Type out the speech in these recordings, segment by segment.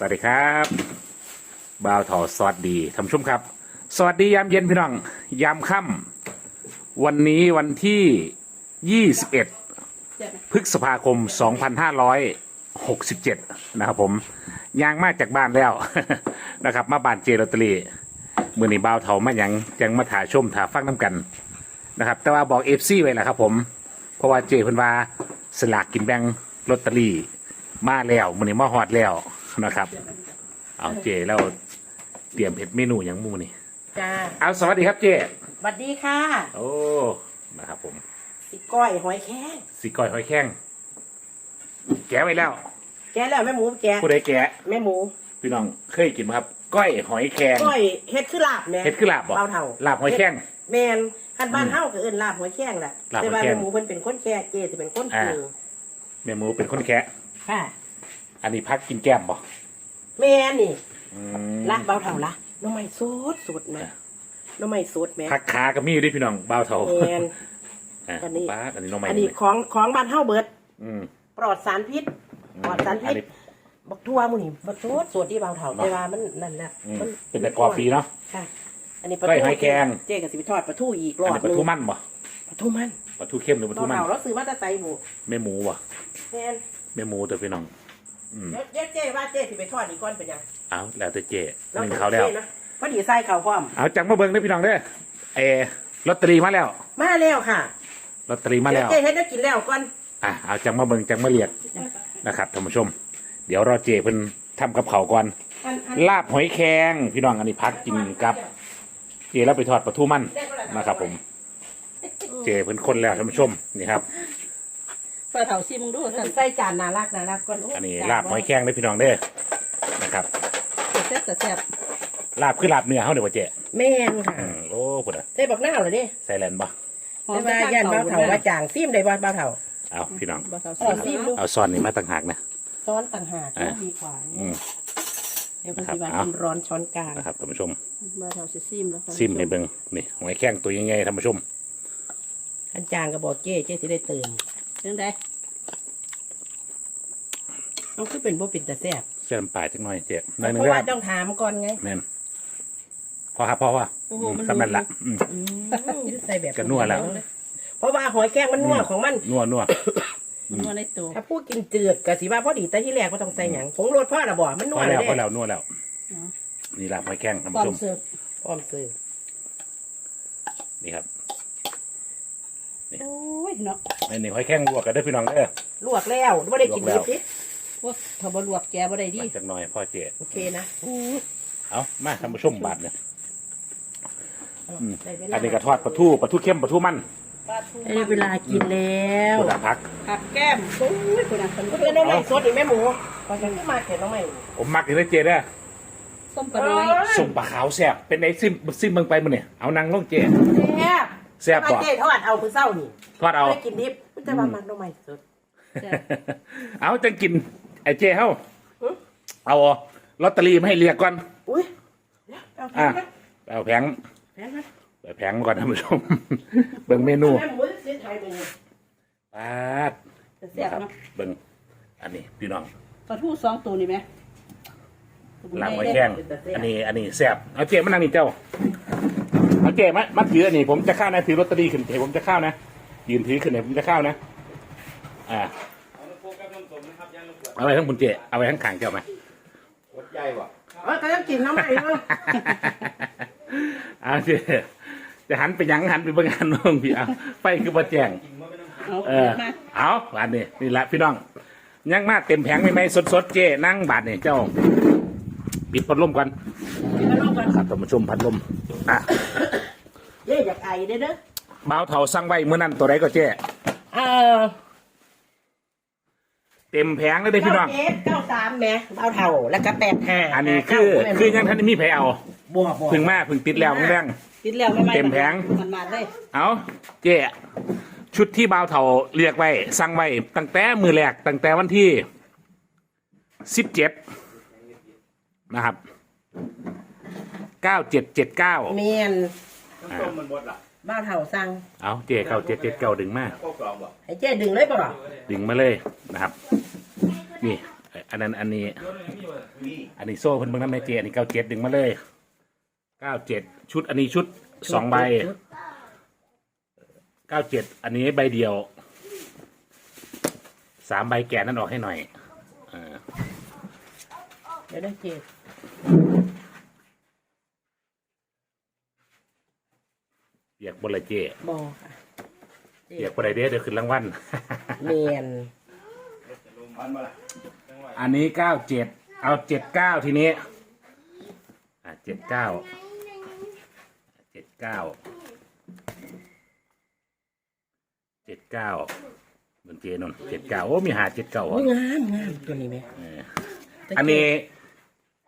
สวัสดีครับบ่าวถอสวัสดีท่านผู้ชมครับ สวัสดียามเย็นพี่น้อง ยามค่ำวันนี้วันที่ 21 พฤษภาคม 2567 นะครับผมยางมาจากบ้านแล้วนะครับ มาบ้านเจลอตเตอรีมือนี้บ่าวเถามายังยังมาถ่ายชมถ่ายฟังน้ำกันนะครับ แต่ว่าบอกเอฟซีไว้แหละครับผม เพราะว่าเจเพิ่นว่าสลากกินแบ่งลอตเตอรี่มาแล้วมือนี้มาฮอดแล้ว นะครับ เอาเจแล้วเตรียมเห็ดเมนูอย่างหมูนี่จ้าเอาสวัสดีครับเจสวัสดีค่ะ โอ้นะครับผมสิก้อยหอยแข้งสีก้อยหอยแข้งแกะไว้แล้วแกะแล้วแม่หมูแกะผู้ใดแกะแม่หมูพี่น้องเคยกินไหมครับ ก้อยหอยแข้งก้อยเฮ็ดคือลาบแม่เห็ดคือลาบบ่เบาเท่าลาบหอยแข้ง แม่นคันบ้านเฮาก็เอิ้นลาบหอยแข้งแหละลาบหอยแข้งแต่ว่าแม่หมูเพิ่นเป็นคนแค่เจสิเป็นคนอ่าปรุงแม่หมูเป็นคนแคะค่ะ อันนี้พักกินแก้มบ่แม่นี่อืมละเบาเท่าละหน้ำไม้สดสดแม่หน้ำไม้สดแม่พักขากับมีอยู่ด้วยพี่น้องเบาวเถาแม่น อะอันนี้ ป้าดอันนี้น้องใหม่อันนี้เลยของของบ้านเฮาเบิด อืมปลอดสารพิษ ปลอดสารอัพินษนี้ บักทั่วหมื้นี่บักสดสดที่เบาเท่าเนาะ แต่ว่ามันนั่นแหละอืมมันเป็นแต่กรอบฟรีเนาะ ค่ะ อันนี้ปลาก้อยทูหอยแครง เจ๊กับสิไปทอดปลาทูอีกรอัอนบนี้ปลาทูมันบ่ปลาทูมันปลาทูเข้มหรือปลาทูมันเราเราซื้อมาแตะไซบุแม่หมูบ่แม่นแม่หมูตัวพี่น้อง อืมเดี๋ยวเดี๋ยวเจ๊ว่าเจ๊สิไปทอดอีกก้อนเป็นยังเอาแล้วแต่เจเราหนึ่งเขาแล้ว จ๊นะพอดีใส่ข้าวพร้อม เอาจังมาเบิ่งได้อพี่น้องเด้อเออลอตเตอรี่มาแล้วมาแล้วค่ะลอตเตอรี่มาเดี๋แล้ยวว เจ๊ให้ได้กินแล้วก่อนอะเอาจังมาเบิ่งจังมาเรียกนะครับท่านผู้ชม เดี๋ยวรอเจเพิ่นทำกับเขาวก่อนอันอันลาบหอยแครงพี่น้องอันนี้พักกินกับ เจแล้วไปทอดปลาทูมันนะครับผม เจเพิ่นคนแล้วท่านผู้ชมนี่ครับ เปิดเถาชิมมึงดูสั่นใส่จานน่ารักน่ารักก่อนโอันนี้ลาบหอยแครงได้อพี่น้องเด้อนะครับ แซ่บแต่แซ่บลาบคือลาบเนื้อเฮาเดี๋ยวว่าเจแม่นค่ะอืมโอ้พุ่นอะใส่บักหน้าวเหรอเด้ใส่แลนบ่หอแต่มว่าย่านเบาเถาว่าจางซิมได้บ่เบาเถาเอาพี่น้องบ่เถาเอชิอมซิมดูเอาซ่อนนี่มาต่างหากนะ ซ้อนต่างหากอ่า ดีกว่าอืม เดี๋ยวมันสิว่าครับมันร้อนช้อนกลางนะครับท่านผู้ชมบ่เถาสิซิมแล้วค่ะซิมให้เบิ่งนี่หอยแครงตัวใหญ่ๆท่านผู้ชม อันจางก็บอกเจ๊เจ๊สิได้เติม จังไดมันคือเป็นบ่เป็นแต่แซ่บเชื่อมปลายจักหน่อยเจ๊หน่อยหนึงเพราะเด้อว่าต้องถามก่อนไง แม่นพอครับพอว่าสำนันละอืม อืมใส่แบบก็นัวแล้ว เพราะว่าหอยแครงมันนัวของมัน นัวนัวนัวในตัวถ้าพูดกินจืดก็สิว่าพอดีแต่ที่แรกก็ต้องใส่หยังผงรสพ่อละบ่มันนัพวอเลแล้ยวพอเด้แล้วนัวแล้วอ๋อนี่ลาบหอยแครงท่านพร้อผู้ชมมเสิร์ฟพร้อมซื้อนี่ครับ โอ้ยเนาะอันนี้หอยแครงลวกกันได้อพี่น้องเด้อ ลวกแล้วบ่ได้กินลวกแล้ดิวบสิว่าถ้าบ่ลวกแกบ่ได้ดิจักหน่อยพ่อเจ๊โอเคนะเอามาท่านผู้ชมบาทเนี่ยอืมใส่เวลาอันนี้กระทอดปลาทูปลาทูเข้มปลาทูมันปลาทูได้เวลากินแล้วกุดาพัก ผักแก้มโอ้ยคนนั้นคนก็เป็นน้องใหม่สดอีกแม่หมูพอจะขึ้นมาเขียนน้องใหม่ผมมักอีกแล้วเจ๊เด้อส้มปลาน้อยส่งปลาขาวแซ่บเป็นไอ้ซิมซิมเบิ่งไปมื้อนี่เอานางลงเจ๊แซ่บ แซ่บมาบ่เจ๊ทอดเอาคือเศร้านี่ทอดเอา ไม่ได้กินดิบแต่ว่ามันน้องใหม่สดแซ่บเอาจังกิน ไอ้เจ๊เฮาอื้อเอาลอตเตอรี่มาให้เรียกก่อน อุ้ยเอาแพอะงนะเอาแผงแพงนะเอาแผงมาก่อนท่านผู้ชม เบิ่งเมนูแม่หมูเสียไทยไปเลยปาดแซ่บเนาะเบิ่งอันนี้พี่น้องปลาทูสองตัวนี่ไหมหลังไว้แข้งอันนี้ อันนี้แซ่บเอาเจ๊มานั่งนี่เจ้า เอาเจ๊มามาถืออันนี้ผมจะเข้านะถือลอตเตอรี่ขึ้นเดี๋ยวผมจะเข้านะยืนถือขึ้นเดี๋ยวผมจะเข้านะ อ่าเอาไว้ทั้งคุณเจ๊เอาไว้ทั้งขางเจ้าไหมวัดใหญ่ว่ะเออก็ต้องกินน้องใหม่เนาะเอาเจ๊จะหันไปหยังหันไปเบิ่งหันน้องพี่เอาไปคือบ่แจ้งเอาเออมาเอาบาทนี่นี่แหละพี่น้อง ยังมาเต็มแผงไม่ไม่สดสดๆเจ้นั่งบาทนี่เจ้าปิดพัดลมก่อนกินมาลองกันครับท่านผู้ชมพัดลมอะ เจ๊อยากไอเด้อเด้อบ่าวเถาสั่งไว้เมื่อนั้นตัวใดก็เจ้เออเต็มแผงเลยเด้อพี่น้องเก้าเจ็ดเก้าสามแหม่เบาเท่าแล้วก็แปดห้าอันนี้คือคือยังท่านได้มีแผลเอาบัวบัวพึ่งมาพึ่งติดแล้วแรง ติดแล้วไม่ไหเต็มแผง มันมาเลยๆเอาเจ้ชุดที่บ่าวเถาเรียกไว้สั่งไว้ตั้งแต่มือแรกตั้งแต่วันที่สิบเจ็ดนะครับเก้าเจ็ดเจ็ดเก้าเมียน น้ำต้มมันหมดล่ะบ้าวเท่าสั่งเอาเจ๊เก้าเจ็ดเจ็ดเก้าดึงมาข้าวกล่องบ่ให้เจ๊ดึงเลยป่ะดึงมาเลยนะครับ นี่เอ่ออันนั้นอันนี้รถอะไรมีวะนี่อันนี้โซ่เพิ่นเบิ่งน้ำในเจอันนี้เก้าเจ็ดดึงมาเลยเก้าเจ็ดชุดอันนี้ชุดสองใบเก้าเจ็ดอันนี้ใบเดียวสามใบแกะนั่นออกให้หน่อยเออเดี๋ยวได้เจ็ เปียกบนเลยเจบอค่ะเปียกบนไรเด้อเดี๋ยวขึ้นรางวัล เมียนพันมาละจังหวะอันนี้เก้าเจ็ดเอาเจ็ดเก้าทีนี้อะเจ็ดเก้าเจ็ดเก้าเจ็ดเก้าเหมือนเจนนเจ็ดเก้าโอ้มีหาเจ็ดเก้าโอ้ยงามงามตัวนี้ไหมอันนี้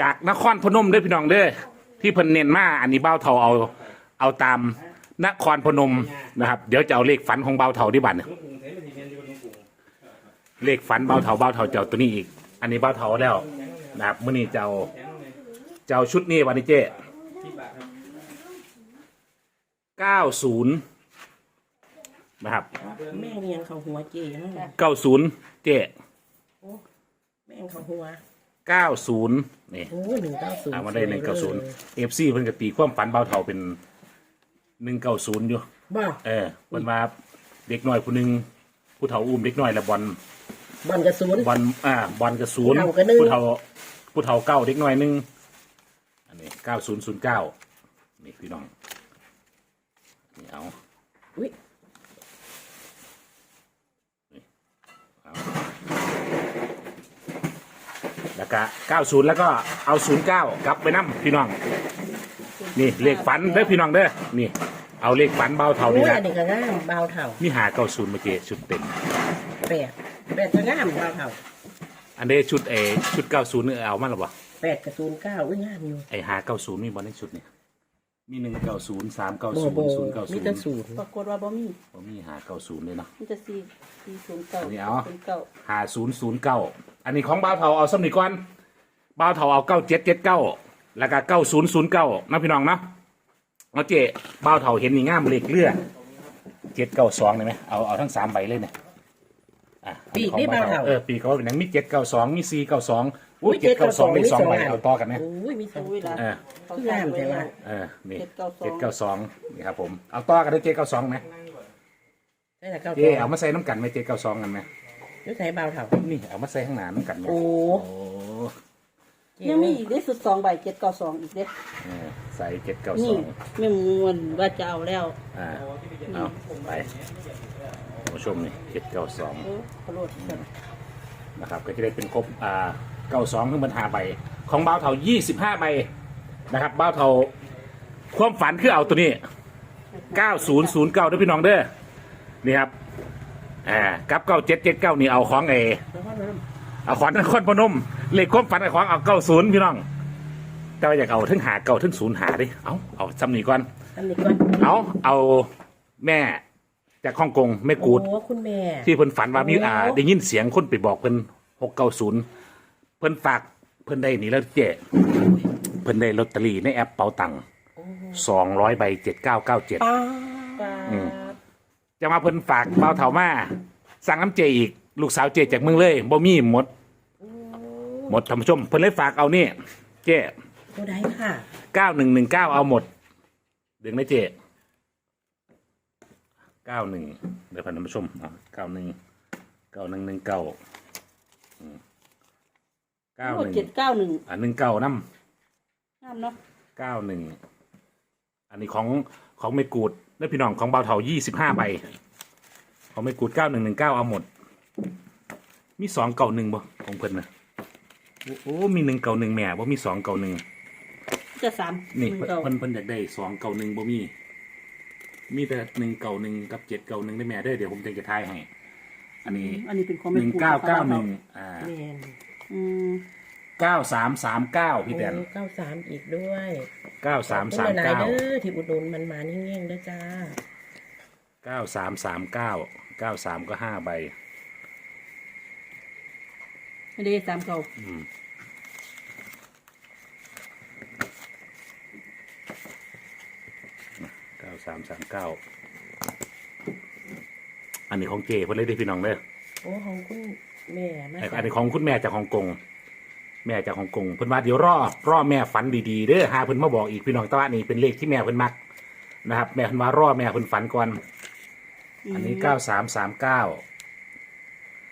จากนครพนมเด้อพี่น้องเด้อที่เพิ่นเน้นมาอันนี้เบ้าเทาเอา เอาตาม นครพนมนะครับ เดี๋ยวจะเอาเลขฝันของเบ้าเทาที่บัตรกรุงเทพมันสิเมียนอยู่กรุงเลขฝันเบ้าเทาเบ้าเทาจะเอาตัวนี้อีก อันนี้เบ้าเทาแล้วนะครับมื่อนี้จะเอาจะเอาชุดนี้วันนี้เจ๊เก้าศูนย์นะครับแม่งเรียงเขาหัวเจ๊นั่นแหละเก้าศูนย์เจ๊แม่งเขาหัวเก้าศูนย์นี่โอ้หนึ่งเก้าศูนย์เอามาได้หนึ่งเก้าศูนย์เอฟซีเพิ่นก็ตีความฝันเบ้าเทาเป็น หนึ่งเก้าศูนย์อยู่ บ้าเออเพิ่นมาเด็กน้อยผู้หนึงผู้เฒ่าอุ้มเด็กน้อยและบอลบอลกระสุน บอลอ่าบอลกระศูนย์ผู้เฒ่าก็หนึ่ง ผู้เฒ่าผู้เฒ่าเก้าเด็กน้อยหนึ่งอันนี้เก้าศูนย์ศูนย์เก้านี่พี่น้องนี่เอาอุ้ยแล้วก็เก้าศูนย์แล้วก็เอาศูนย์เก้ากลับไปนั่พี่น้อง นี่เลขฝันเด้อพี่น้องเด้อนี่ เอาเลขฝันเบาเท่าโอ้นี่ยแหละอันนี้ก็งามเบาเท่ามีหาเก้าศูนย์เมื่อกี้ชุดเต็มแปดแปดก็งามเบาเท่าอันนี้ชุดเอชุดเก้าศูนย์เอามาหรือเปล่าแปดกระสุนเก้าอุ้ยงามอยู่ไอหาเก้าศูนย์มีบอลในชุดนี่มีหนึ่งเก้าศูนย์สามเก้าโบศูนโบย์ศูนย์เก้าศูมีนแต่ย์ศูนย์ปรากฏว่าบ่มีผมมีหาเก้าศูนย์เลยเนาะมีแต่สี่สี่ศูนย์เก้าอันนี้เอา ศูนย์เก้าหาศูนย์ศูนย์เก้าอันนี้ของบ้าวเทาเอาสำนีก่อนบ้าวเทาเอาเก้าเจ็ดเจ็ดเก้า แล้วก็เก้าศูนย์ศูนย์เก้านะพี่น้องเนาะเอาเจ๊บ้าวเทาเห็นนี่งามเลขเลือเจ็ดเก้าสองเลยไหมเอาเอาทั้งสามใบเลยเนี่ยอะอันปีนี้กของนี่บ้าเบาวเทาเท่าเออปีกเขาเป็นหนังมีเจ็ดเก้าสองมีสี่เก้าสองอุ้ยอุ้ยเจ็ดเก้าสอง792เลขสองใบมีสองอันเอาต่อกันไหมโอ้ยมีสองอุ้ยตัวละเออเขางามใช่ไหม เออนี่เจ็ดเก้าสองเจ็ดเก้าสองนี่ครับผมเอาต่อกันด้วยเจ็ดเก้าสองไหมได้แต่เก้าเจ๊ตัวเอามาใส่น้ำกันไหมเจ็ดเก้าสองกันไหมยุ้ยใส่เบาเท่านี่เอามาใส่ข้างหน้าน้ำกันไหมโอ้โอ้ ยังมีอีกได้สุดสองใบเจ็ดเก้าสองอีกเด้เออใส่เจ็ดเก้าสนี่องแม่มวนว่าจะเอาแล้วอ่าเอาไปผู้ชมนี่เจ็ดเก้าสองเออขอโทษเถอะนะครับ ก็จะได้เป็นครบอ่าเก้าสองขึ้นบรรหาใบของบ้าวเทายี่สิบห้าใบนะครับบ้าวเทาความฝันคือเอาตัวนี้เก้าศูนย์ศูนย์เก้าด้วยพี่น้องเด้อนี่ครับอ่ากับเก้าเจ็ดเจ็ดเก้านี่เอาของเอแล้วก็น้ำ เอาขวัญนครพนมเลขความฝันเอาของเอาเก้าศูนย์พี่น้อง แต่ว่าอยากเอาถึงหาเก้าถึงศูนย์หาดิเอาเอาจำนี่ก่อน อันนี้ก่อนเอาเอาแม่จากฮ่องกงแม่กูด โอ้คุณแม่ ที่เพิ่นฝันว่ามีโอ้อ่าได้ยินเสียงคนไปบอกเพิ่นหกเก้าศูนย์เพิ่นฝากเพิ่นได้นี่แล้วเจ๊เพิ่นได้ลอตเตอรี่ในแอปเป๋าตังสองร้อยใบเจ็ดเก้าเก้าเจ็ด ป้าอืม จะมาเพิ่นฝากเบาเถามาสั่งน้ำเจอีก ลูกสาวเจจากเมืองเลยบ่มีหมด หมดท่านผู้ชมเพิ่นเลยฝากเอานี่เจตัวใดค่ะเก้าหนึ่งหนึ่งเก้าเอาหมดดึงได้เจเก้าหนึ่งเดี๋ยวท่านผู้ชมเอาเก้าหนึ่งเก้าหนึ่งหนึ่งเก้าเก้าหนึ่งเจ็ดเก้าหนึ่งอ่าหนึ่งเก้าน้งามเนาะำเก้าหนึ่งอันนี้ของของเมกูดได้พี่น้องของเบาเถายี่สิบห้าใบของเมกูดเก้าหนึ่งหนึ่งเก้าเอาหมด มีสองเก่าหนึ่งบ่ของเพิ่นนะ โอ้โอ้ มีหนึ่งเก่าหนึ่งแหม่บ่มีสองเก่าหนึ่งจะสามนี่หงเพิ่นเก้าเพิ่นเพิ่นอยากได้สองเก่าหนึ่งบ่มี มีแต่หนึ่งเก่าหนึ่งกับเจ็ดเก่าหนึ่งได้แหม่เด้อเดี๋ยวผมจะจะทายให้ อันนี้อันนี้เป็นของหแม่นึ่งครูเก้าเก้าหนึ่งอ่าแม่นอืมเก้าสามสามเก้าพี่แตนโอ้เก้าสามอีกด้วยเก้าสามสามขอบคุณหลยเก้าๆเด้อที่อุดหนุนมันมานิ่งๆเด้อจ้า เก้าสามสามเก้าเก้าสามก็ห้าใบ อันนี้สามเก้าเก้าสามสามเก้าอันนี้ของเจเพิ่นเลยได้อพี่น้องเด้อโอ้ของคุณแม่มาอันนี้ของคุณแม่จากฮ่องกง แม่จากฮ่องกงเพิ่นว่าเดี๋ยวรอรอแม่ฝันดีๆเด้อหาเพิ่นมาบอกอีกพี่น้องแตะวันนี่เป็นเลขที่แม่เพิ่นมักนะครับ แม่เพิ่นว่ารอแม่เพิ่นฝันก่อน อันนี้เก้าสามสามเก้า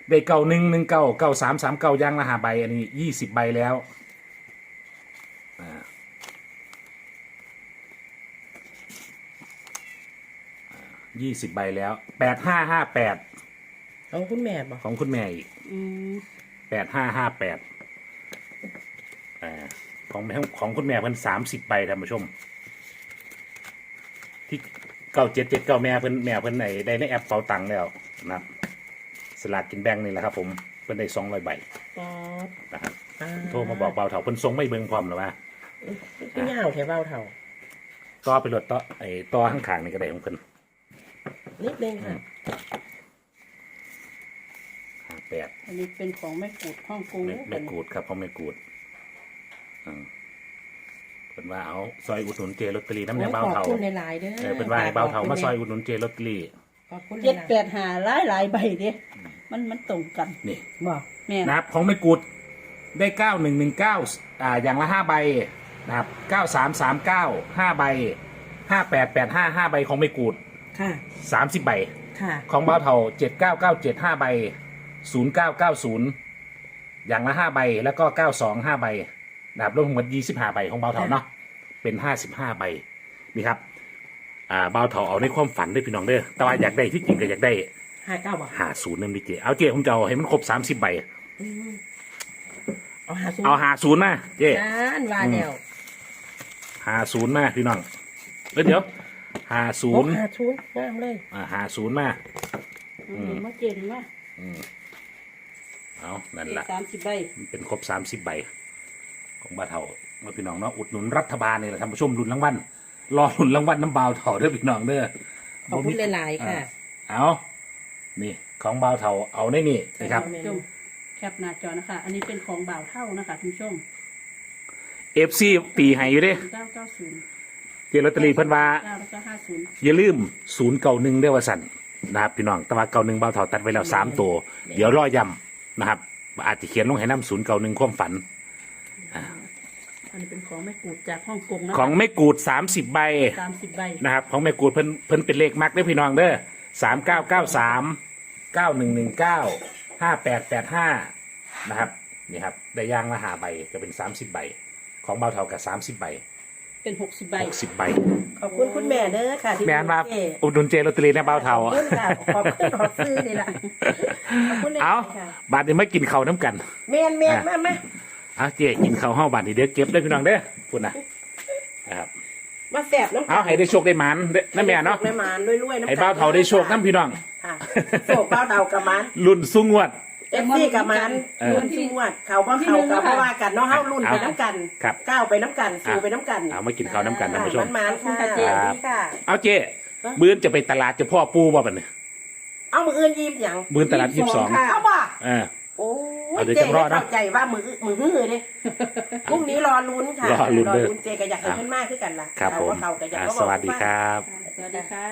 ได้เก้าหนึ่งหนึ่งเก้าเก้าสามสามเก้าย่างละหาใบ อันนี้ยี่สิบใบแล้วยี่สิบใบแล้วแปดห้าห้าแปดของคุณแม่บอกของคุณแม่อีกอืมแปดห้าห้าแปดของแม่ของคุณแม่เพิ่นสามสิบใบท่านผู้ชม ที่เก้าเจ็ดเจ็ดเก้าแม่เพิ่นแม่เพิ่นในได้ในแอปเป๋าตังค์แล้วนะครับ สลากกินแบ่งนี่แหละครับผมเพิ่นได้สองร้อยใบป๊อดนะครับอ่าโทรมาบอกเบาเถาเพิ่นส่งไม่เบิ่งพร้อมหรือว่าพี่ย่าวแถวเบาเท่า ต่อไปรถต่อไอ้ต่อข้างๆนี่ก็ได้ของเพิ่นนิดนึงค่ะห้าแปดอันนี้เป็นของแม่กูดฮ่องกงไม่เด้อไม่กูดครับเขาไม่กูดอืมเพิ่นว่าเอาซอยอุดหนุนเจลอตเตอรี่น้ำโอ้เนี่ยยเบาขอบเถาคุณหลายๆเด้อเออเพิ่นว่าให้เบาเถามาซอยอุดหนุนเจลอตเตอรี่ ขอบคุณหเจ็ดลายแปดหาหลายหลายใบเด้มันมันตรงกันนี่ๆบอกแม่นะครับของไม่กูดได้เก้าหนึ่งหนึ่งเก้าอ่าอย่างละห้าใบนะครับเก้าสามสามเก้าห้าใบห้าแปดแปดห้าห้าใบของไม่กูดค่ะสามสิบใบค่ะของเบ้าเทาเจ็ดเก้าเก้าเจ็ดห้าใบศูนย์เก้าเก้าศูนย์อย่างละห้าใบแล้วก็เก้าสองห้าใบนะครับรวมทั้งหมดยี่สิบห้าใบของเบ้าเทาเนาะเป็นห้าสิบห้าใบนี่ครับ อ่าเบ้าเทาเอาในความฝันด้วยพี่น้องเด้อแต่ว่าอยากได้ที่จริงก็อยากได้ห้าเก้าบอกหาศูนย์นั่นดิเจเอาเจผมจะเอาให้มันครบสามสิบใบเอาหาศูนย์เอาหาศูนย์มาเจจานว่าเดียวหาศูนย์มาพี่น้องเอ้ยเดี๋ยวหาศูโอ้นย์หาศูนย์งามเลยอ่าหาศูนย์มา อืมมาเจ็ดว่าเอานั่นแหละสามสิบใบมันเป็นครบสามสิบใบ ของบ้านเถาเมื่อพี่น้องเนาะอุดหนุนรัฐบาลนี่แหละท่านผู้ชมลุ้นรางวัล รอลุ้นรางวัลน้ำเบาวเถาเด้อพี่น้องเด้อขอบคุณหลายๆค่ะ เอานี่ของเบาวเถาเอาได้นี่นะครับเอาเมชนูมแคปหน้าจอนะคะ อันนี้เป็นของบ่าวเท่านะคะคุณผู้ชมเอฟซีตีให้อยู่เด้เก้าเก้าศูนย์เจลอตเตอรี่เพิ่นว่า เก้าแล้วก็ห้าศูนย์อย่าลืมศูนย์เก่าหนึ่งได้อว่าสันนะครับพี่น้องแต่ว่าเก่าหนึ่งเบาวเถาตัดไว้แล้วสามตัว เดี๋ยวรอย้ำนะครับ อาจจะเขียนลงให้น้ำศูนย์เก่าหนึ่งความฝัน อันนี้เป็นของแม่กูดจากฮ่องกงนะของไม่กูดสามสิบใบสามสิบใบนะครับ ของแม่กูดเพิ่นเพิ่นเป็นเลขมักเด้อพี่น้องเด้อสามเก้าเก้าสามเก้าหนึ่งหนึ่งเก้าห้าแปดแปดห้านะครับนี่ครับได้ย่างละหาใบก็เป็นสามสิบใบ ของเบาเท่ากับสามสิบใบเป็นหกสิบใบหกสิบใบ ขอบคุณคุณแม่เด้อค่ะที่แม่นว่าเจ๊อุดหนุนเจลอตเตอรี่ในเบาเท่า ขอบคุณค่ะขอบคุณขอบซื้อนี่แหละขอบคุณหลยๆเอาค่ะบาดนี้ไม่กินข้าวน้ำกัน แม่นแม่นมามา เอาเจกินข้าวห้าบาดนี้เดี๋ยวเก็บได้อพี่น้องเด้อพูดนะนะครับมาแสบน้ำเอาให้ได้โชคได้หมันเด้อนะแม่เนาะแม่หมานรวยๆน้ำให้เบาเท่าได้โชคน้ำพี่น้อง ค่ะโชคเบ้าเท่ากับหมันรุ่นสุงวด เอฟซีกับมันเออรุ่นที่งวด เขาบ่เขากับบ่ว่ากันเนาะเฮารุ่นไปน้ำกันครับ ก้าวไปน้ำกันสู่ไปน้ำกันเอามากินข้าวน้ำกันท่านผู้ชม มันมันๆค่ะเจครับดีค่ะ เอาเจมื้อนจะไปตลาดจะพ่อปูบ่บัดนี้เอามืออื่นยิ้มหยังมื้อนตลาดยี่สิบสองเอาบ่เออ โอ้เอายเดี๋ยวเจจะรอดนะ เข้าใจว่ามืออื้อมือฮือเด้พรุ่งนี้รอลุ้นค่ะรอลุ้นเด้อ เจก็อยากให้เพิ่นมากขึ้นกันล่ะครับผมเอาว่าเขาก็อยากอ่าเขาสวัสดีครับ สวัสดีค่ะ